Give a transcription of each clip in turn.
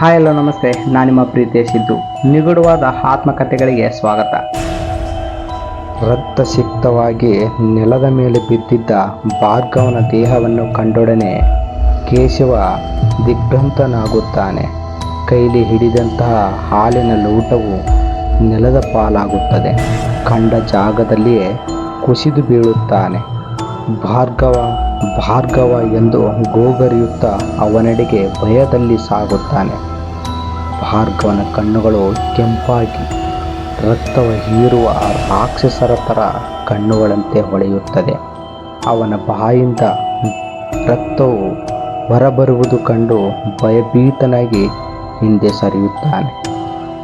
Hi hello ನಮಸ್ತೆ. ನಾನು ನಿಮ್ಮ ಪ್ರೀತಿಯ ಸಿದ್ದು. ನಿಗೂಢವಾದ ಆತ್ಮಕಥೆಗಳಿಗೆ ಸ್ವಾಗತ. ರಕ್ತಸಿಕ್ತವಾಗಿ ನೆಲದ ಮೇಲೆ ಬಿದ್ದಿದ್ದ ಭಾರ್ಗವನ ದೇಹವನ್ನು ಕಂಡೊಡನೆ ಕೇಶವ ದಿಗ್ಭ್ರಂತನಾಗುತ್ತಾನೆ. ಕೈಲಿ ಹಿಡಿದಂತಹ ಹಾಲಿನ ಲೋಟವು ನೆಲದ ಪಾಲಾಗುತ್ತದೆ. ಕಂಡ ಜಾಗದಲ್ಲಿಯೇ ಕುಸಿದು ಬೀಳುತ್ತಾನೆ. ಭಾರ್ಗವ ಭಾರ್ಗವ ಎಂದು ಗೋಗರಿಯುತ್ತಾ ಅವನೆಡೆಗೆ ಭಯದಲ್ಲಿ ಸಾಗುತ್ತಾನೆ. ಭಾರ್ಗವನ ಕಣ್ಣುಗಳು ಕೆಂಪಾಗಿ ರಕ್ತವ ಹೀರುವ ರಾಕ್ಷಸರ ಥರ ಕಣ್ಣುಗಳಂತೆ ಹೊಳೆಯುತ್ತದೆ. ಅವನ ಬಾಯಿಂದ ರಕ್ತವು ಹೊರಬರುವುದು ಕಂಡು ಭಯಭೀತನಾಗಿ ಹಿಂದೆ ಸರಿಯುತ್ತಾನೆ.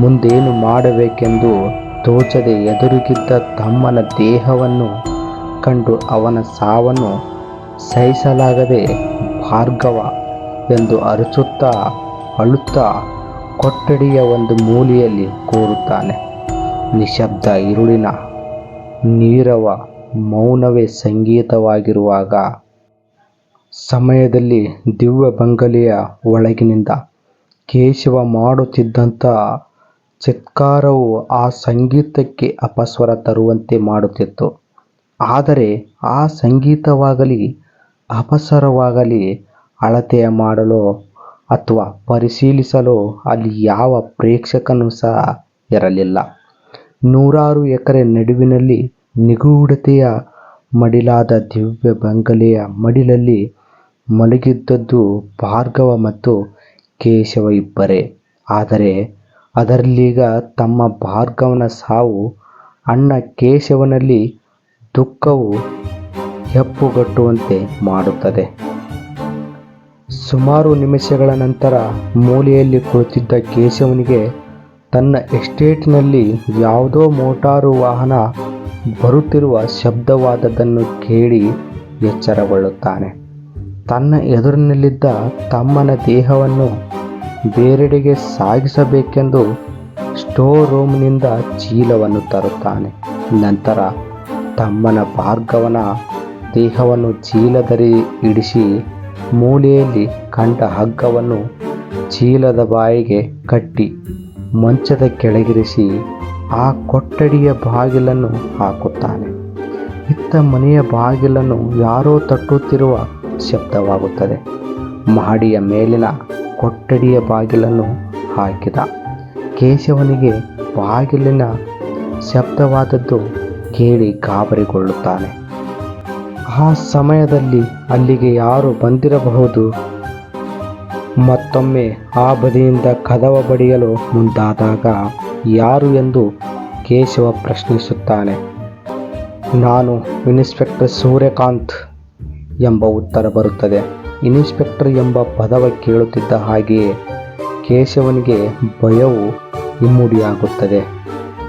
ಮುಂದೇನು ಮಾಡಬೇಕೆಂದು ತೋಚದೆ ಎದುರುಗಿದ್ದ ತಮ್ಮನ ದೇಹವನ್ನು ಕಂಡು ಅವನ ಸಾವನ್ನು ಸಹಿಸಲಾಗದೆ ಭಾರ್ಗವ ಎಂದು ಅರಚುತ್ತಾ ಅಳುತ್ತಾ ಕೊಠಡಿಯ ಒಂದು ಮೂಲೆಯಲ್ಲಿ ಕೂರುತ್ತಾನೆ. ನಿಶಬ್ದ ಇರುಳಿನ ನೀರವ ಮೌನವೇ ಸಂಗೀತವಾಗಿರುವಾಗ ಸಮಯದಲ್ಲಿ ದಿವ್ಯ ಬಂಗಲೆಯ ಒಳಗಿನಿಂದ ಕೇಶವ ಮಾಡುತ್ತಿದ್ದಂಥ ಚಿತ್ಕಾರವು ಆ ಸಂಗೀತಕ್ಕೆ ಅಪಸ್ವರ ತರುವಂತೆ ಮಾಡುತ್ತಿತ್ತು. ಆದರೆ ಆ ಸಂಗೀತವಾಗಲಿ ಅಪಸರವಾಗಲಿ ಅಳತೆಯ ಮಾಡಲು ಅಥವಾ ಪರಿಶೀಲಿಸಲು ಅಲ್ಲಿ ಯಾವ ಪ್ರೇಕ್ಷಕನೂ ಸಹ ಇರಲಿಲ್ಲ. ನೂರಾರು ಎಕರೆ ನಡುವಿನಲ್ಲಿ ನಿಗೂಢತೆಯ ಮಡಿಲಾದ ದಿವ್ಯ ಬಂಗಲೆಯ ಮಡಿಲಲ್ಲಿ ಮಲಗಿದ್ದದ್ದು ಭಾರ್ಗವ ಮತ್ತು ಕೇಶವ ಇಬ್ಬರೇ. ಆದರೆ ಅದರಲ್ಲೀಗ ತಮ್ಮ ಭಾರ್ಗವನ ಸಾವು, ಅಣ್ಣ ಕೇಶವನಲ್ಲಿ ದುಃಖವು ಹೆಪ್ಪುಗಟ್ಟುವಂತೆ ಮಾಡುತ್ತದೆ. ಸುಮಾರು ನಿಮಿಷಗಳ ನಂತರ ಮೂಲೆಯಲ್ಲಿ ಕುಳಿತಿದ್ದ ಕೇಶವನಿಗೆ ತನ್ನ ಎಸ್ಟೇಟ್ನಲ್ಲಿ ಯಾವುದೋ ಮೋಟಾರು ವಾಹನ ಬರುತ್ತಿರುವ ಶಬ್ದವಾದದ್ದನ್ನು ಕೇಳಿ ಎಚ್ಚರಗೊಳ್ಳುತ್ತಾನೆ. ತನ್ನ ಎದುರಿನಲ್ಲಿದ್ದ ತಮ್ಮನ ದೇಹವನ್ನು ಬೇರೆಡೆಗೆ ಸಾಗಿಸಬೇಕೆಂದು ಸ್ಟೋರ್ ರೂಮ್ನಿಂದ ಚೀಲವನ್ನು ತರುತ್ತಾನೆ. ನಂತರ ತಮ್ಮನ ಭಾರ್ಗವನ ದೇಹವನ್ನು ಚೀಲದಲ್ಲಿ ಇಡಿಸಿ ಮೂಲೆಯಲ್ಲಿ ಕಂಡ ಹಗ್ಗವನ್ನು ಚೀಲದ ಬಾಯಿಗೆ ಕಟ್ಟಿ ಮಂಚದ ಕೆಳಗಿರಿಸಿ ಆ ಕೊಠಡಿಯ ಬಾಗಿಲನ್ನು ಹಾಕುತ್ತಾನೆ. ಇತ್ತ ಮನೆಯ ಬಾಗಿಲನ್ನು ಯಾರೋ ತಟ್ಟುತ್ತಿರುವ ಶಬ್ದವಾಗುತ್ತದೆ. ಮಹಡಿಯ ಮೇಲಿನ ಕೊಠಡಿಯ ಬಾಗಿಲನ್ನು ಹಾಕಿದ. ಕೇಶವನಿಗೆ ಬಾಗಿಲಿನ ಶಬ್ದವಾದದ್ದು ಕೇಳಿ ಗಾಬರಿಗೊಳ್ಳುತ್ತಾನೆ. ಆ ಸಮಯದಲ್ಲಿ ಅಲ್ಲಿಗೆ ಯಾರು ಬಂದಿರಬಹುದು? ಮತ್ತೊಮ್ಮೆ ಆ ಬದಿಯಿಂದ ಕದವ ಬಡಿಯಲು ಮುಂದಾದಾಗ ಯಾರು ಎಂದು ಕೇಶವ ಪ್ರಶ್ನಿಸುತ್ತಾನೆ. ನಾನು ಇನ್ಸ್ಪೆಕ್ಟರ್ ಸೂರ್ಯಕಾಂತ್ ಎಂಬ ಉತ್ತರ ಬರುತ್ತದೆ. ಇನ್ಸ್ಪೆಕ್ಟರ್ ಎಂಬ ಪದವ ಕೇಳುತ್ತಿದ್ದ ಹಾಗೆಯೇ ಕೇಶವನಿಗೆ ಭಯವು ಇಮ್ಮುಡಿಯಾಗುತ್ತದೆ.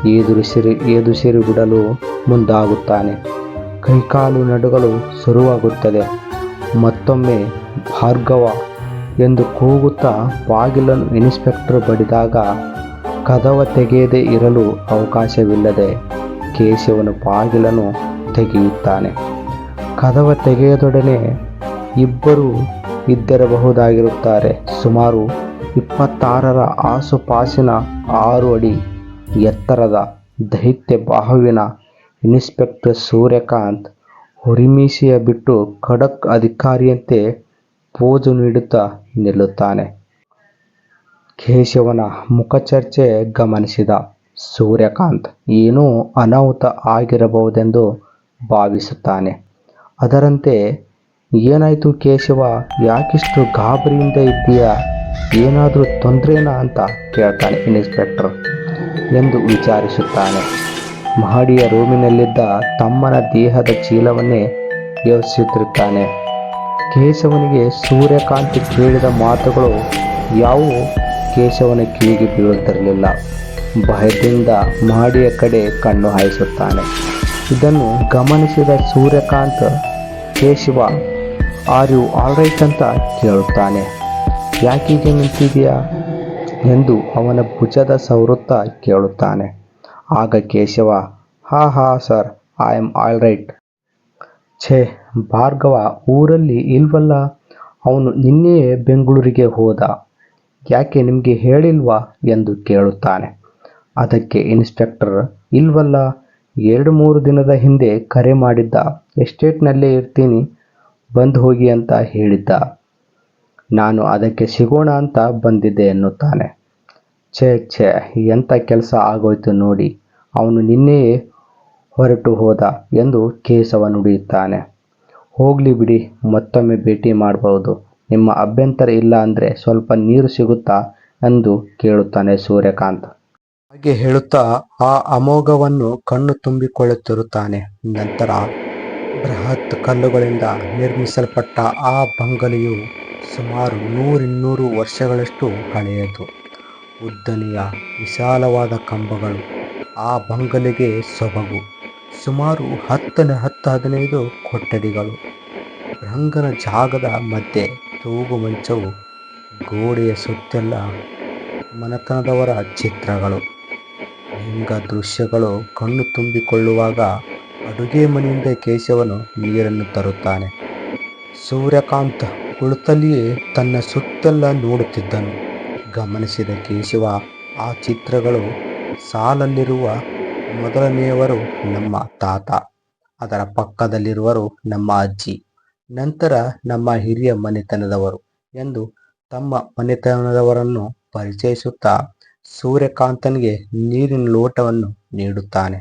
ಎದುರಿಸಿರಿ ಎದುಸಿರಿ ಬಿಡಲು ಮುಂದಾಗುತ್ತಾನೆ. ಕೈಕಾಲು ನಡುಗಲು ಶುರುವಾಗುತ್ತದೆ ಮತ್ತೊಮ್ಮೆ, ಭಾರ್ಗವ ಎಂದು ಕೂಗುತ್ತಾ ಬಾಗಿಲನ್ನು ಇನ್ಸ್ಪೆಕ್ಟರ್ ಬಡಿದಾಗ ಕದವ ತೆಗೆಯದೇ ಇರಲು ಅವಕಾಶವಿಲ್ಲದೆ ಕೇಶವನು ಬಾಗಿಲನ್ನು ತೆಗೆಯುತ್ತಾನೆ. ಕದವ ತೆಗೆಯದೊಡನೆ ಇಬ್ಬರು ಇದ್ದಿರಬಹುದಾಗಿರುತ್ತಾರೆ. ಸುಮಾರು ಇಪ್ಪತ್ತಾರರ ಆಸುಪಾಸಿನ ಆರು ಅಡಿ ಎತ್ತರದ ದೈತ್ಯ ಬಾಹುವಿನ ಇನ್ಸ್ಪೆಕ್ಟರ್ ಸೂರ್ಯಕಾಂತ್ ಹುರಿಮೀಸೆಯ ಬಿಟ್ಟು ಖಡಕ್ ಅಧಿಕಾರಿಯಂತೆ ಪೋಜು ನೀಡುತ್ತಾ ನಿಲ್ಲುತ್ತಾನೆ. ಕೇಶವನ ಮುಖಚರ್ಚೆ ಗಮನಿಸಿದ ಸೂರ್ಯಕಾಂತ್, ಏನೂ ಅನಾಹುತ ಆಗಿರಬಹುದೆಂದು ಭಾವಿಸುತ್ತಾನೆ. ಅದರಂತೆ, ಏನಾಯಿತು ಕೇಶವ, ಯಾಕಿಷ್ಟು ಗಾಬರಿಯಿಂದ ಇದ್ದೀಯಾ, ಏನಾದರೂ ತೊಂದರೆನಾ ಅಂತ ಕೇಳ್ತಾನೆ ಇನ್ಸ್ಪೆಕ್ಟರ್ ಎಂದು ವಿಚಾರಿಸುತ್ತಾನೆ. ಮಹಡಿಯ ರೂಮಿನಲ್ಲಿದ್ದ ತಮ್ಮನ ದೇಹದ ಚೀಲವನ್ನೇ ಯೋಚಿಸುತ್ತಿರುತ್ತಾನೆ. ಕೇಶವನಿಗೆ ಸೂರ್ಯಕಾಂತಿ ಕೇಳಿದ ಮಾತುಗಳು ಯಾವುವು ಕೇಶವನ ಕಿವಿಗೆ ಬೀಳುತ್ತಿರಲಿಲ್ಲ. ಭಯದಿಂದ ಮಹಡಿಯ ಕಡೆ ಕಣ್ಣು ಹಾಯಿಸುತ್ತಾನೆ. ಇದನ್ನು ಗಮನಿಸಿದ Suryakant, Keshava, are you all right ಅಂತ ಕೇಳುತ್ತಾನೆ. ಯಾಕೀಗೆ ನಿಂತಿದೆಯಾ ಎಂದು ಅವನ ಭುಜದ ಸವೃತ್ತ ಕೇಳುತ್ತಾನೆ. ಆಗ ಕೇಶವ, ಹಾ ಹಾ, sir, I am all right. ಛೇ, ಭಾರ್ಗವ, ಊರಲ್ಲಿ ಇಲ್ವಲ್ಲ? ಅವನು ನಿನ್ನೆಯೇ ಬೆಂಗಳೂರಿಗೆ ಹೋದ. ಯಾಕೆ ನಿಮಗೆ ಹೇಳಿಲ್ವಾ ಎಂದು ಕೇಳುತ್ತಾನೆ. ಅದಕ್ಕೆ ಇನ್ಸ್ಪೆಕ್ಟರ್, ಇಲ್ವಲ್ಲ? ಎರಡು, ಮೂರು ದಿನದ ಹಿಂದೆ ಕರೆ ಮಾಡಿದ್ದ. ಎಸ್ಟೇಟ್ನಲ್ಲೇ ಇರ್ತೀನಿ, ಬಂದು ಹೋಗಿ ಅಂತ ಹೇಳಿದ್ದ. ನಾನು ಅದಕ್ಕೆ ಸಿಗೋಣ ಅಂತ ಬಂದಿದ್ದೆ ಎನ್ನುತ್ತಾನೆ. ಛೇ ಛೇ ಎಂಥ ಕೆಲಸ ಆಗೋಯ್ತು ನೋಡಿ. ಅವನು ನಿನ್ನೆಯೇ ಹೊರಟು ಹೋದ ಎಂದು ಕೇಶವ ನುಡಿಯುತ್ತಾನೆ. ಹೋಗಲಿ ಬಿಡಿ, ಮತ್ತೊಮ್ಮೆ ಭೇಟಿ ಮಾಡಬಹುದು ನಿಮ್ಮ ಅಭ್ಯಂತರ ಇಲ್ಲ ಅಂದರೆ ಸ್ವಲ್ಪ ನೀರು ಸಿಗುತ್ತಾ ಎಂದು ಕೇಳುತ್ತಾನೆ ಸೂರ್ಯಕಾಂತ್. ಹಾಗೆ ಹೇಳುತ್ತಾ ಆ ಅಮೋಘವನ್ನು ಕಣ್ಣು ತುಂಬಿಕೊಳ್ಳುತ್ತಿರುತ್ತಾನೆ. ನಂತರ ಬೃಹತ್ ಕಲ್ಲುಗಳಿಂದ ನಿರ್ಮಿಸಲ್ಪಟ್ಟ ಆ ಬಂಗಲೆಯು ಸುಮಾರು ನೂರಿನ್ನೂರು ವರ್ಷಗಳಷ್ಟು ಹಳೆಯದು ಉದ್ದನೆಯ ವಿಶಾಲವಾದ ಕಂಬಗಳು ಆ ಬಂಗಲೆಗೆ ಸೊಬಗು, ಸುಮಾರು ಹತ್ತನೇ ಹತ್ತು ಹದಿನೈದು ಕೊಠಡಿಗಳು. ರಂಗನ ಜಾಗದ ಮಧ್ಯೆ ತೂಗು ಮಂಚವು, ಗೋಡೆಯ ಸುತ್ತೆಲ್ಲ ಮನತನದವರ ಚಿತ್ರಗಳು. ಹಿಂಗ ದೃಶ್ಯಗಳು ಕಣ್ಣು ತುಂಬಿಕೊಳ್ಳುವಾಗ ಅಡುಗೆ ಮನೆಯಿಂದ ಕೇಶವನು ನೀರನ್ನು ತರುತ್ತಾನೆ. ಸೂರ್ಯಕಾಂತ ಕುಳಿತಲ್ಲಿಯೇ ತನ್ನ ಸುತ್ತೆಲ್ಲ ನೋಡುತ್ತಿದ್ದನು. ಗಮನಿಸಿದ ಕೇಶವ ಆ ಚಿತ್ರಗಳು ಸಾಲಲ್ಲಿರುವ ಮೊದಲನೆಯವರು ನಮ್ಮ ತಾತ, ಅದರ ಪಕ್ಕದಲ್ಲಿರುವರು ನಮ್ಮ ಅಜ್ಜಿ, ನಂತರ ನಮ್ಮ ಹಿರಿಯ ಮನೆತನದವರು ಎಂದು ತಮ್ಮ ಮನೆತನದವರನ್ನು ಪರಿಚಯಿಸುತ್ತಾ ಸೂರ್ಯಕಾಂತನಿಗೆ ನೀರಿನ ಲೋಟವನ್ನು ನೀಡುತ್ತಾನೆ.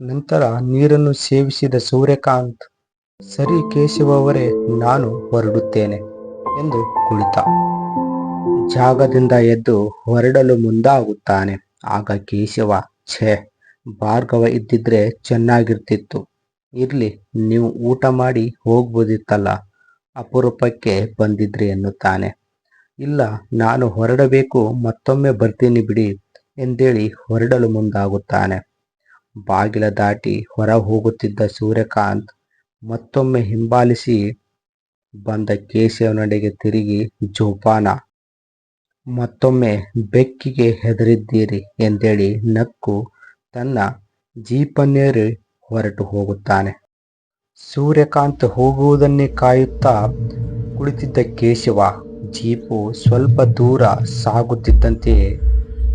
ನಂತರ ನೀರನ್ನು ಸೇವಿಸಿದ ಸೂರ್ಯಕಾಂತ್, ಸರಿ ಕೇಶವ ಅವರೇ, ನಾನು ಹೊರಡುತ್ತೇನೆ ಎಂದು ಕುಳಿತ. ಜಾಗದಿಂದ ಎದ್ದು ಹೊರಡಲು ಮುಂದಾಗುತ್ತಾನೆ. ಆಗ ಕೇಶವ, ಛೇ, ಭಾರ್ಗವ ಇದ್ದಿದ್ರೆ ಚೆನ್ನಾಗಿರ್ತಿತ್ತು. ಇರ್ಲಿ, ನೀವು ಊಟ ಮಾಡಿ ಹೋಗ್ಬೋದಿತ್ತಲ್ಲ. ಅಪರೂಪಕ್ಕೆ ಬಂದಿದ್ರಿ ಎನ್ನುತ್ತಾನೆ. ಇಲ್ಲ, ನಾನು ಹೊರಡಬೇಕು, ಮತ್ತೊಮ್ಮೆ ಬರ್ತೀನಿ ಬಿಡಿ ಎಂದೇಳಿ ಹೊರಡಲು ಮುಂದಾಗುತ್ತಾನೆ. ಬಾಗಿಲ ದಾಟಿ ಹೊರ ಹೋಗುತ್ತಿದ್ದ ಸೂರ್ಯಕಾಂತ್ ಮತ್ತೊಮ್ಮೆ ಹಿಂಬಾಲಿಸಿ ಬಂದ ಕೇಶವನಡೆಗೆ ತಿರುಗಿ, ಜೋಪಾನ ಮತ್ತೊಮ್ಮೆ ಬೆಕ್ಕಿಗೆ ಹೆದರಿದ್ದೀರಿ ಎಂದೇಳಿ ನಕ್ಕು ತನ್ನ ಜೀಪನ್ನೇರಿ ಹೊರಟು ಹೋಗುತ್ತಾನೆ. ಸೂರ್ಯಕಾಂತ್ ಹೋಗುವುದನ್ನೇ ಕಾಯುತ್ತಾ ಕುಳಿತಿದ್ದ ಕೇಶವ ಜೀಪು ಸ್ವಲ್ಪ ದೂರ ಸಾಗುತ್ತಿದ್ದಂತೆಯೇ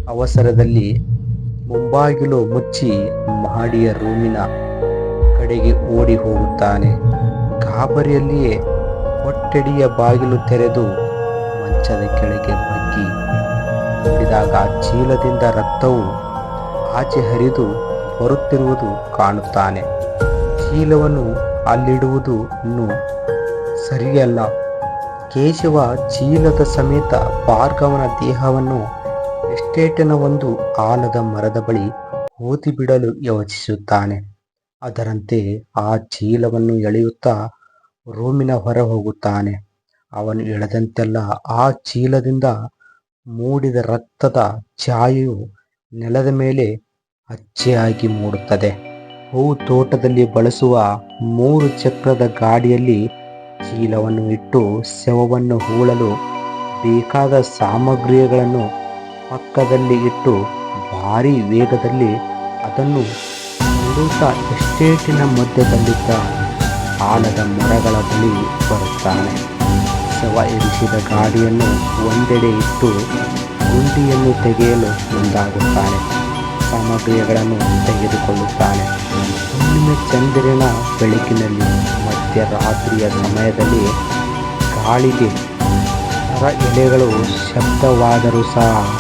ಅವಸರದಲ್ಲಿ ಮುಂಬಾಗಿಲು ಮುಚ್ಚಿ ಮಹಡಿಯ ರೂಮಿನ ಕಡೆಗೆ ಓಡಿ ಹೋಗುತ್ತಾನೆ. ಗಾಬರಿಯಲ್ಲಿಯೇ ಕೊಠಡಿಯ ಬಾಗಿಲು ತೆರೆದು ಮಂಚದ ಕೆಳಗೆ ನೋಡಿದಾಗ ಚೀಲದಿಂದ ರಕ್ತವು ಆಚೆ ಹರಿದು ಬರುತ್ತಿರುವುದು ಕಾಣುತ್ತಾನೆ. ಚೀಲವನ್ನು ಅಲ್ಲಿಡುವುದು ಇನ್ನೂ ಸರಿಯಲ್ಲ. ಕೇಶವ ಚೀಲದ ಸಮೇತ ಭಾರ್ಗವನ ದೇಹವನ್ನು ಎಸ್ಟೇಟಿನ ಒಂದು ಆಲದ ಮರದ ಬಳಿ ಓದಿಬಿಡಲು ಯೋಚಿಸುತ್ತಾನೆ. ಅದರಂತೆ ಆ ಚೀಲವನ್ನು ಎಳೆಯುತ್ತಾ ರೂಮಿನ ಹೊರ ಹೋಗುತ್ತಾನೆ. ಅವನು ಎಳೆದಂತೆಲ್ಲ ಆ ಚೀಲದಿಂದ ಮೂಡಿದ ರಕ್ತದ ಛಾಯೆಯು ನೆಲದ ಮೇಲೆ ಅಚ್ಚೆಯಾಗಿ ಮೂಡುತ್ತದೆ. ಹೂ ತೋಟದಲ್ಲಿ ಬಳಸುವ ಮೂರು ಚಕ್ರದ ಗಾಡಿಯಲ್ಲಿ ಚೀಲವನ್ನು ಇಟ್ಟು ಶವವನ್ನು ಹೂಳಲು ಬೇಕಾದ ಸಾಮಗ್ರಿಗಳನ್ನು ಪಕ್ಕದಲ್ಲಿ ಇಟ್ಟು ಭಾರಿ ವೇಗದಲ್ಲಿ ಅದನ್ನು ಮೃತ ಎಸ್ಟೇಟಿನ ಮಧ್ಯದಲ್ಲಿದ್ದ ಆಲದ ಮರಗಳ ಬಳಿ ಬರುತ್ತಾನೆ. ಶವ ಎನಿಸಿದ ಗಾಡಿಯನ್ನು ಒಂದೆಡೆ ಇಟ್ಟು ಗುಂಡಿಯನ್ನು ತೆಗೆಯಲು ಮುಂದಾಗುತ್ತಾನೆ. ಸಾಮಗ್ರಿಗಳನ್ನು ತೆಗೆದುಕೊಳ್ಳುತ್ತಾನೆ. ಹುಣ್ಣಿಮೆ ಚಂದಿರನ ಬೆಳಕಿನಲ್ಲಿ ಮಧ್ಯರಾತ್ರಿಯ ಸಮಯದಲ್ಲಿ ಗಾಳಿಗೆ ಮರ ಎಲೆಗಳು ಶಬ್ದವಾದರೂ ಸಹ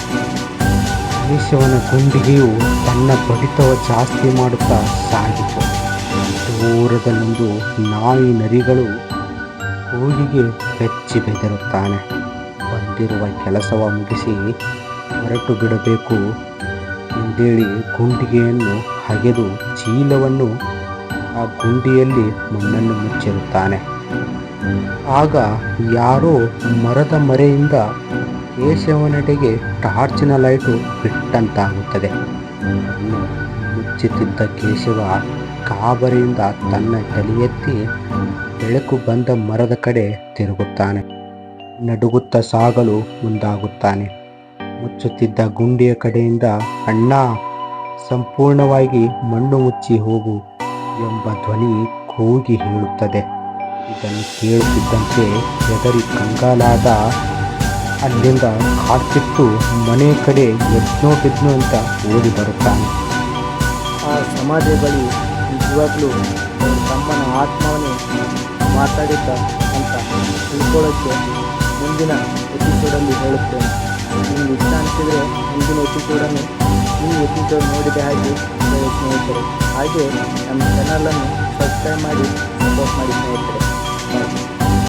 ಕೇಶವನ ಗುಂಡಿಗೆಯು ತನ್ನ ಬಡಿತವ ಜಾಸ್ತಿ ಮಾಡುತ್ತಾ ಸಾಗಿತು. ದೂರದಲ್ಲೊಂದು ನಾಯಿ ನರಿಗಳು ಕೂಗಿಗೆ ಬೆಚ್ಚಿ ಬೆದರುತ್ತಾನೆ. ಬಂದಿರುವ ಕೆಲಸವ ಮುಗಿಸಿ ಹೊರಟು ಬಿಡಬೇಕು. ಎಂದೇಳಿ ಗುಂಡಿಗೆಯನ್ನು ಹಗೆದು ಚೀಲವನ್ನು ಆ ಗುಂಡಿಯಲ್ಲಿ ಮಣ್ಣನ್ನು ಮುಚ್ಚಿರುತ್ತಾನೆ. ಆಗ ಯಾರೋ ಮರದ ಮರೆಯಿಂದ ಕೇಶವನೆಡೆಗೆ ಟಾರ್ಚಿನ ಲೈಟು ಬಿಟ್ಟಂತಾಗುತ್ತದೆ. ಮುಚ್ಚುತ್ತಿದ್ದ ಕೇಶವ ಕಾಬರಿಯಿಂದ ತನ್ನ ತಲೆಯೆತ್ತಿ ಬೆಳಕು ಬಂದ ಮರದ ಕಡೆ ತಿರುಗುತ್ತಾನೆ. ನಡುಗುತ್ತಾ ಸಾಗಲು ಮುಂದಾಗುತ್ತಾನೆ. ಮುಚ್ಚುತ್ತಿದ್ದ ಗುಂಡಿಯ ಕಡೆಯಿಂದ, ಅಣ್ಣ, ಸಂಪೂರ್ಣವಾಗಿ ಮಣ್ಣು ಮುಚ್ಚಿ ಹೋಗು ಎಂಬ ಧ್ವನಿ ಕೂಗಿ ಹೇಳುತ್ತದೆ. ಇದನ್ನು ಕೇಳುತ್ತಿದ್ದಂತೆ ಹೆದರಿ ಕಂಗಾಲಾದ, ಅಲ್ಲಿಂದ ಕಾಡ್ತಿತ್ತು ಮನೆ ಕಡೆ ಎದ್ನೋ ಬಿದ್ನೋ ಅಂತ ಓಡಿ ಬರುತ್ತಾನೆ. ಆ ಸಮಾಧಿ ಬಳಿ ನಿಜವಾಗ್ಲೂ ತಮ್ಮನ ಆತ್ಮವನ್ನೇ ಮಾತಾಡಿದ್ದ ಅಂತ ತಿಳ್ಕೊಳ್ಳೋಕ್ಕೆ ಮುಂದಿನ ಎಪಿಸೋಡಲ್ಲಿ ಹೇಳುತ್ತೇನೆ. ನಿಮ್ಗೆ ಇಷ್ಟ ಅನಿಸಿದರೆ ಮುಂದಿನ ಎಪಿಸೋಡನ್ನು ಈ ಎಪಿಸೋಡ್ ನೋಡಿದ ಹಾಗೆ ಸ್ನೇಹಿತರು. ಹಾಗೆ ನಮ್ಮ ಚಾನಲನ್ನು ಸಬ್ಸ್ಕ್ರೈಬ್ ಮಾಡಿ ಸಪೋರ್ಟ್ ಮಾಡಿ ಸ್ನೇಹಿತರೆ.